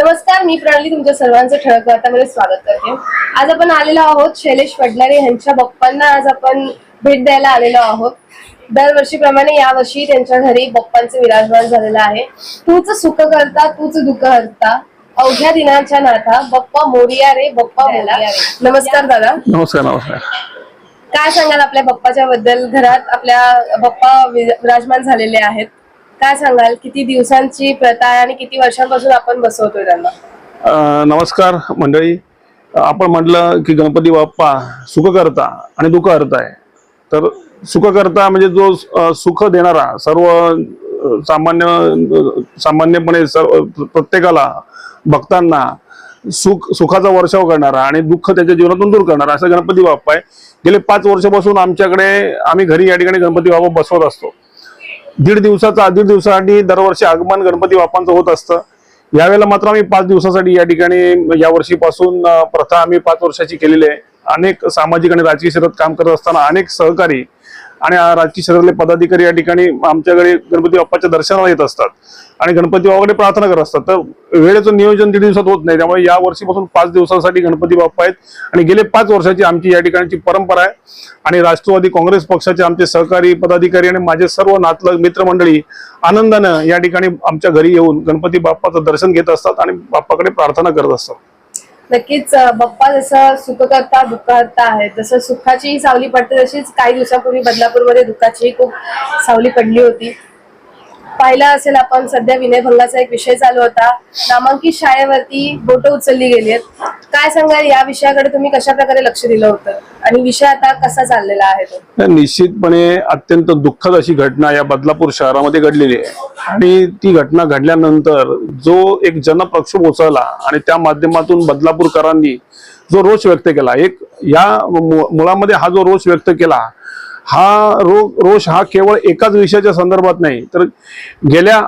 नमस्कार मी प्रणाली तुमच्या सर्वांचं ठळक वार्तामध्ये स्वागत करते. आज आपण आलेलो आहोत शैलेश वडलारे यांच्या बाप्पांना. आज आपण भेट द्यायला आलेलो आहोत. दरवर्षीप्रमाणे यावर्षी त्यांच्या घरी बाप्पांचे विराजमान झालेलं आहे. तूच सुख करता तूच दुःख हरता. अवघ्या दिनाच्या नाथा बप्पा मोरिया रे बप्पा मोरिया रे. नमस्कार दादा. नमस्कार नमस्कार. काय सांगाल आपल्या बाप्पाच्या बद्दल? घरात आपल्या बाप्पा विराजमान झालेले आहेत. काय सांगाल? किती दिवसांची प्रथा आहे आणि किती वर्षांपासून आपण बसवतोय त्यांना? नमस्कार मंडळी. आपण म्हटलं की गणपती बाप्पा सुख करता आणि दुःख हरता आहे. तर सुख करता म्हणजे जो सुख देणारा सर्व सामान्य सामान्यपणे सर्व प्रत्येकाला भक्तांना सुख सुखाचा वर्षाव करणारा आणि दुःख त्याच्या जीवनातून दूर करणारा असा गणपती बाप्पा आहे. गेले पाच वर्षापासून आमच्याकडे आम्ही घरी या ठिकाणी गणपती बाप्पा बसवत असतो. दीड दिवसाचा दीड दिवसासाठी दरवर्षी आगमन गणपती बाप्पांचं होत असतं. यावेळेला मात्र आम्ही पाच दिवसासाठी या ठिकाणी या वर्षीपासून प्रथा आम्ही पाच वर्षाची केलेली आहे. अनेक सामाजिक आणि राजकीय क्षेत्रात काम करत असताना अनेक सहकारी आणि राजकीय क्षेत्रातले पदाधिकारी या ठिकाणी आमच्याकडे गणपती बाप्पाच्या दर्शनाला येत असतात. आणि गणपती बाबाकडे प्रार्थना करत असतात. तर वेळेचं नियोजन दीड दिवसात होत नाही. त्यामुळे या वर्षीपासून पाच दिवसांसाठी गणपती बाप्पा आहेत. आणि गेले पाच वर्षाची आमची या ठिकाणची परंपरा आहे. आणि राष्ट्रवादी काँग्रेस पक्षाचे आमचे सहकारी पदाधिकारी आणि माझे सर्व नातलग मित्रमंडळी आनंदानं या ठिकाणी आमच्या घरी येऊन गणपती बाप्पाचं दर्शन घेत असतात आणि बाप्पाकडे प्रार्थना करत असतात. नक्कीच बप्पा बाप्पा जसं सुख करता दुःख आहे जसं सुखाचीही सावली पडते. तशीच काही दिवसापूर्वी बदलापूरमध्ये दुःखाचीही खूप सावली पडली होती. पाहिलं असेल आपण सध्या विनयभंगाचा एक विषय चालू होता. नामांकित शाळेवरती बोट उचलली गेली आहेत काय सांगाल या विषयाकडे तुम्ही कशा प्रकारे लक्ष दिलं होतं? आणि विषय आता कसा चाललेला आहे निश्चितपणे अत्यंत दुःखद अशी घटना या बदलापूर शहरामध्ये घडलेली आहे. आणि ती घटना घडल्यानंतर जो एक जनप्रक्षोभ उचलला आणि त्या माध्यमातून बदलापूरकरांनी जो रोष व्यक्त केला एक या मुळामध्ये हा जो रोष व्यक्त केला हा रो रोष हा केवळ एकाच विषयाच्या संदर्भात नाही. तर गेल्या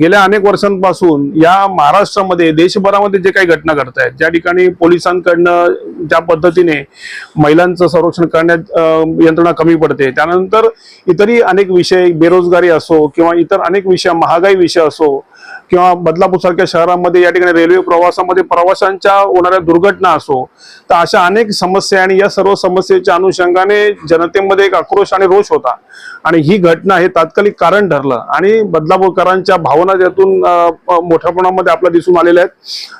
गेल्या अनेक वर्षांपासून या महाराष्ट्रामध्ये देशभरामध्ये जे काही घटना घडत आहेत ज्या ठिकाणी पोलिसांकडनं ज्या पद्धतीने महिलांचं संरक्षण करण्यात यंत्रणा कमी पडते त्यानंतर इतरही अनेक विषय बेरोजगारी असो किंवा इतर अनेक विषय महागाई विषय असो किंवा बदलापूरसारख्या शहरामध्ये या ठिकाणी रेल्वे प्रवासामध्ये प्रवाशांच्या होणाऱ्या दुर्घटना असो तर अशा अनेक समस्या आणि या सर्व समस्येच्या अनुषंगाने जनतेमध्ये एक आक्रोश आणि रोष होता. आणि ही घटना हे तात्कालिक कारण ठरलं आणि बदलापूरकरांच्या भावना त्यातून मोठ्यापणामध्ये मोठ्या प्रमाणामध्ये आपल्या दिसून आलेल्या आहेत.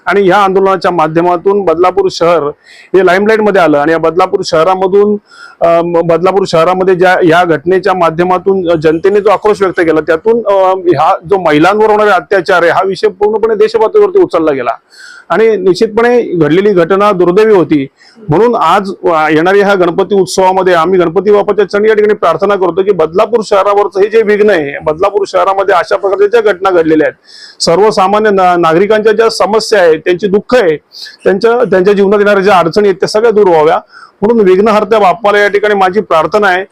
आणि ह्या आंदोलनाच्या माध्यमातून बदलापूर शहर हे लाईमलाईटमध्ये आलं आणि या बदलापूर शहरामधून बदलापूर शहरामध्ये ज्या ह्या घटनेच्या माध्यमातून जनतेने जो आक्रोश व्यक्त केला त्यातून ह्या जो महिलांवर होणारे अत्याचार आहे. हा विषय पूर्णपणे देशपातळीवरती उचलला गेला. आणि निश्चितपणे घडलेली घटना दुर्दैवी होती. म्हणून आज येणाऱ्या ह्या गणपती उत्सवामध्ये आम्ही गणपती बापाच्या चरणी या ठिकाणी प्रार्थना करतो की बदलापूर शहरावरचं हे जे विघ्न आहे बदलापूर शहरामध्ये अशा प्रकारच्या ज्या घटना घडलेल्या आहेत सर्वसामान्य नागरिकांच्या ज्या समस्या आहेत त्यांची दुःख आहे त्यांच्या त्यांच्या जीवनात येणाऱ्या ज्या अडचणी आहेत त्या सगळ्या दूर व्हाव्या. म्हणून विघ्नहर्त्या बाप्पाला या ठिकाणी माझी प्रार्थना आहे.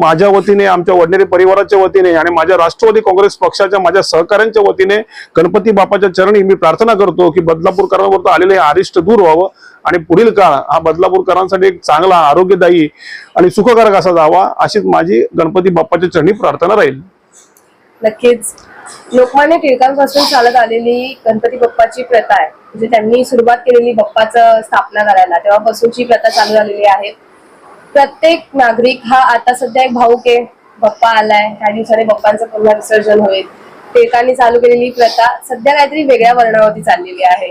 माझ्या वतीने आमच्या वडनेरी परिवाराच्या वतीने आणि माझ्या राष्ट्रवादी काँग्रेस पक्षाच्या माझ्या सहकाऱ्यांच्या वतीने गणपती बाप्पाच्या चरणी मी प्रार्थना करतो की बदलापूरकरांवर आलेले हे अरिष्ट दूर व्हावं आणि पुढील काळ हा बदलापूरकरांसाठी एक चांगला आरोग्यदायी आणि सुखकारक असा जावा अशीच माझी गणपती बाप्पाच्या चरणी प्रार्थना राहील. नक्कीच. लोकमान्य टिळकांपासून चालत आलेली गणपती बाप्पाची प्रथा आहे. म्हणजे त्यांनी सुरुवात केलेली बाप्पाचं स्थापना करायला तेव्हापासूनची प्रथा चालू झालेली आहे. प्रत्येक नागरिक हा आता सध्या एक भाऊक आहे. बाप्पा आलाय ह्या दिवसाने बाप्पांचं पुन्हा विसर्जन होईल. टिळकांनी चालू केलेली प्रथा सध्या काहीतरी वेगळ्या वर्णावरती चाललेली आहे.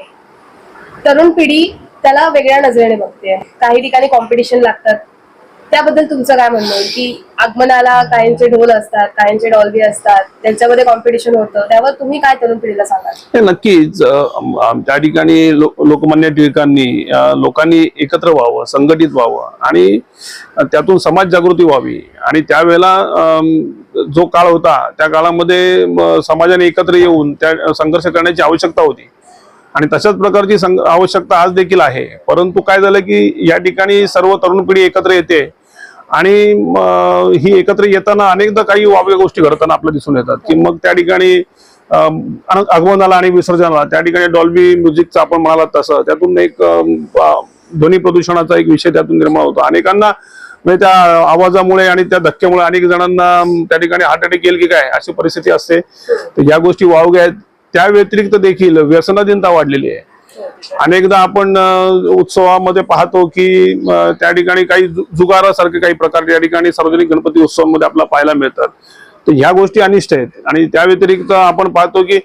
तरुण पिढी त्याला वेगळ्या नजरेने बघते. काही ठिकाणी कॉम्पिटिशन लागतात. त्याबद्दल तुमचं काय म्हणणं? की आगमनाला काहींचे ढोल असतात काहींचे डॉल्बी असतात त्यांच्यामध्ये कॉम्पिटिशन होतं त्यावर तुम्ही काय तरुण पिढीला सांगाल? नक्कीच त्या ठिकाणी लोकमान्य टिळकांनी लोकांनी एकत्र व्हावं संघटित व्हावं आणि त्यातून समाज जागृती व्हावी. आणि त्यावेळेला जो काळ होता त्या काळामध्ये समाजाने एकत्र येऊन त्या संघर्ष करण्याची आवश्यकता होती. आणि तशाच प्रकारची आवश्यकता आज देखील आहे. परंतु काय झालं की या ठिकाणी सर्व तरुण पिढी एकत्र येते. आणि ही एकत्र येताना अनेकदा काही वावल्या गोष्टी घडताना आपल्याला दिसून येतात. की मग त्या ठिकाणी आगमनाला आणि विसर्जनाला त्या ठिकाणी डॉल्बी म्युझिकचं आपण म्हणालात तसं. त्यातून एक ध्वनी प्रदूषणाचा एक विषय त्यातून निर्माण होतो. अनेकांना म्हणजे त्या आवाजामुळे आणि त्या धक्क्यामुळे अनेक जणांना त्या ठिकाणी हार्ट अटॅक येईल की काय अशी परिस्थिती असते. तर या गोष्टी वावग्या आहेत. त्या व्यतिरिक्त देखील व्यसनाधीनता वाढलेली आहे. अनेकदा आपण उत्सवामध्ये पाहतो की त्या ठिकाणी काही जुगारासारखे काही प्रकार त्या ठिकाणी सार्वजनिक गणपती उत्सवामध्ये आपल्याला पाहायला मिळतात. तर ह्या गोष्टी अनिष्ट आहेत. आणि त्या व्यतिरिक्त आपण पाहतो की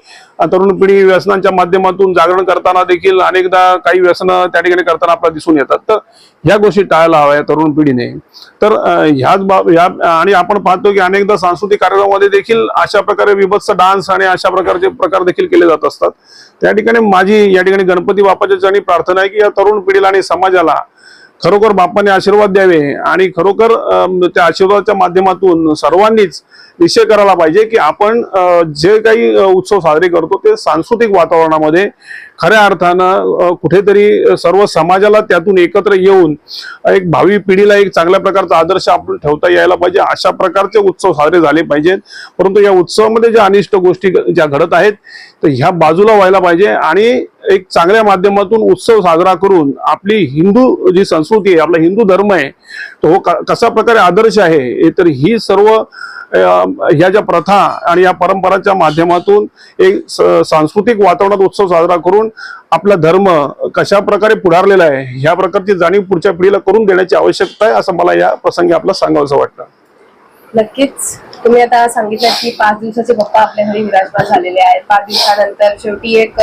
तरुण पिढी व्यसनांच्या माध्यमातून जागरण करताना देखील अनेकदा काही व्यसनं त्या ठिकाणी करताना आपल्याला दिसून येतात. तर ह्या गोष्टी टाळायला हव्या तरुण पिढीने. तर ह्याच बाब ह्या आणि आपण पाहतो की अनेकदा सांस्कृतिक कार्यक्रमामध्ये देखील अशा प्रकारे विभत्स डान्स आणि अशा प्रकारचे प्रकार देखील केले जात असतात. त्या ठिकाणी माझी या ठिकाणी गणपती बाप्पाच्या प्रार्थना आहे की या तरुण पिढीला आणि समाजाला खरोखर बाप्पाने आशीर्वाद द्यावे आणि खरोखर त्या आशीर्वादाच्या माध्यमातून सर्वांनीच निश्चय करायला पाहिजे की आपण जे काही उत्सव साजरे करतो ते सांस्कृतिक वातावरणामध्ये खऱ्या अर्थानं कुठेतरी सर्व समाजाला त्यातून एकत्र येऊन एक भावी पिढीला एक चांगल्या प्रकारचा आदर्श आपण ठेवता यायला पाहिजे. अशा प्रकारचे उत्सव साजरे झाले पाहिजेत. परंतु या उत्सवामध्ये ज्या अनिष्ट गोष्टी ज्या घडत आहेत तर ह्या बाजूला व्हायला पाहिजे आणि एक चांगल्या माध्यमातून उत्सव साजरा करून आपली हिंदू जी संस्कृती आहे आपला हिंदू धर्म आहे तो कशा प्रकारे आदर्श आहे तर ही सर्व ह्या ज्या प्रथा आणि या परंपराच्या माध्यमातून एक स- सांस्कृतिक वातावरणात उत्सव साजरा करून आपला धर्म कशा प्रकारे पुढारलेला आहे ह्या प्रकारची जाणीव पुढच्या पिढीला करून देण्याची आवश्यकता आहे असं मला या प्रसंगी आपलं सांगावंसं वाटतं. नक्कीच. तुम्ही आता सांगितलं की पाच दिवसाचे पप्पा आपल्या घरी विराजमान झालेले आहेत. पाच दिवसानंतर शेवटी एक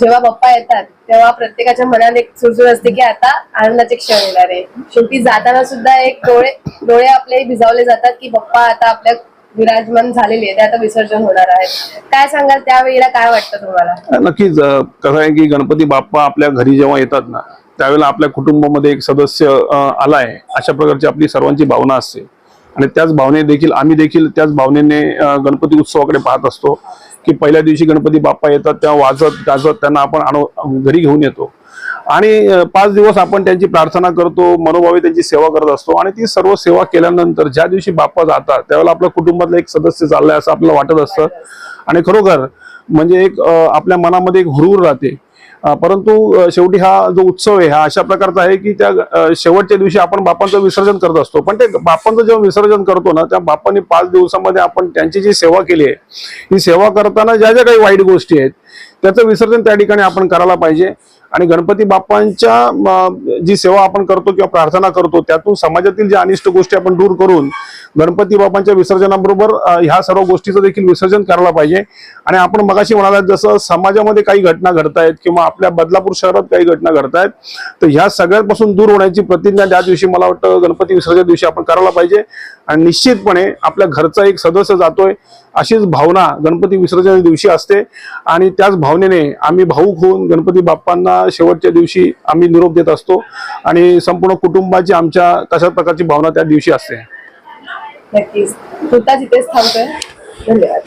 जेव्हा पप्पा येतात तेव्हा प्रत्येकाच्या मनात एक सुरसुर असते की आता आनंदाचे क्षण येणार आहे. शेवटी जाताना सुद्धा एक डोळे डोळे आपले भिजावले जातात की पप्पा आता आपल्या विराजमान झालेले आहे ते आता विसर्जन होणार आहे काय सांगाल त्यावेळेला काय वाटतं तुम्हाला? नक्कीच कसं आहे की गणपती बाप्पा आपल्या घरी जेव्हा येतात ना त्यावेळेला आपल्या कुटुंबामध्ये एक सदस्य आलाय अशा प्रकारची आपली सर्वांची भावना असते. आणि त्याच भावने देखील आम्ही देखील त्याच भावनेने गणपती उत्सवाकडे पाहत असतो की पहिल्या दिवशी गणपती बाप्पा येतात त्या वाजत गाजत त्यांना आपण आणू घरी घेऊन येतो. आणि पाच दिवस आपण त्यांची प्रार्थना करतो मनोभावे त्यांची सेवा करत असतो आणि ती सर्व सेवा केल्यानंतर ज्या दिवशी बाप्पा जातात त्यावेळेला आपल्या कुटुंबातला एक सदस्य चाललाय असं आपल्याला वाटत असतं. आणि खरोखर म्हणजे एक आपल्या मनामध्ये एक हुरूर राहते. परंतु शेवटी हा जो उत्सव आहे हा अशा प्रकारचा आहे की त्या शेवटच्या दिवशी आपण बापांचं विसर्जन करत असतो. पण ते बापांचं जेव्हा विसर्जन करतो ना त्या बापांनी पाच दिवसामध्ये आपण त्यांची जी सेवा केली आहे ही सेवा करताना ज्या ज्या काही वाईट गोष्टी आहेत त्याचं विसर्जन त्या ठिकाणी आपण करायला पाहिजे. आणि गणपती बाप्पांच्या जी सेवा आपण करतो किंवा प्रार्थना करतो त्यातून समाजातील ज्या अनिष्ट गोष्टी आपण दूर करून गणपती बाप्पांच्या विसर्जनाबरोबर ह्या सर्व गोष्टीचं देखील विसर्जन करायला पाहिजे. आणि आपण मगाशी म्हणालात जसं समाजामध्ये काही घटना घडतायत किंवा आपल्या बदलापूर शहरात काही घटना घडतायत तर ह्या सगळ्यांपासून दूर होण्याची प्रतिज्ञा त्या दिवशी मला वाटतं गणपती विसर्जन दिवशी आपण करायला पाहिजे. आणि निश्चितपणे आपल्या घरचा एक सदस्य जातोय अशीच भावना गणपती विसर्जन दिवशी असते. आणि त्याच भावनेने आम्ही भाऊक होऊन गणपती बाप्पांना शेवटच्या दिवशी आम्ही निरोप देत असतो. आणि संपूर्ण कुटुंबाची आमच्या तशाच प्रकारची भावना त्या दिवशी असते. नक्कीच. इथेच थांबतोय. धन्यवाद.